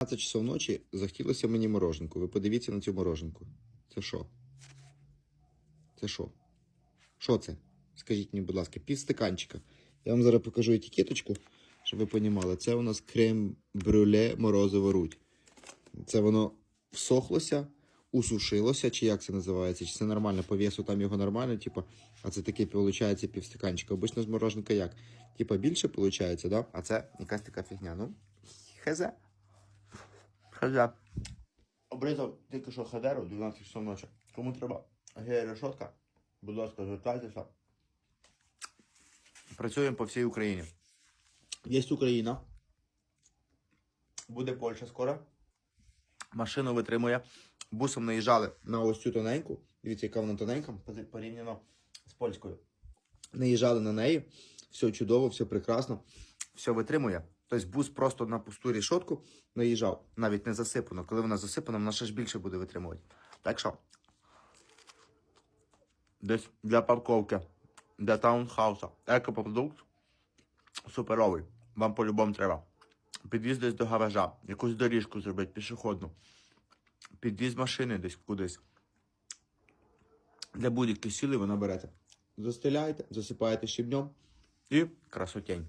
12 часов ночі захотілося мені мороженку. Ви подивіться на цю мороженку. Це що? Це що? Що це? Скажіть мені, будь ласка, пів стаканчика. Я вам зараз покажу етикеточку, щоб ви розуміли. Це у нас крем брюле морозиво руть. Це воно всохлося, усушилося, чи як це називається? Чи це нормально по весу там його нормально, типу, а це таке, виходить, півстаканчика. Обично з мороженка як? Типа більше виходить, да? А це якась така фігня. Ну, хезе. Хезе. Обрізав тільки що хедеру 12 часов ночі. Кому треба гея решотка, будь ласка, звертайтеся. Працюємо по всій Україні. Є Україна. Буде Польща скоро. Машину витримує. Бусом наїжджали на ось цю тоненьку. Дивіться, яка вона тоненька, порівняно з польською. Наїжджали на неї. Все чудово, все прекрасно, все витримує. Тобто бус просто на пусту рішотку наїжджав, навіть не засипано. Коли вона засипана, вона ще ж більше буде витримувати. Так що, десь для парковки, для таунхауса, екопродукт суперовий. Вам по-любому треба. Під'їзд десь до гаража, якусь доріжку зробити, пішохідну. Під'їзд машини десь кудись. Для будь-яких цілей ви наберете. Застеляєте, засипаєте щебнем і красотень.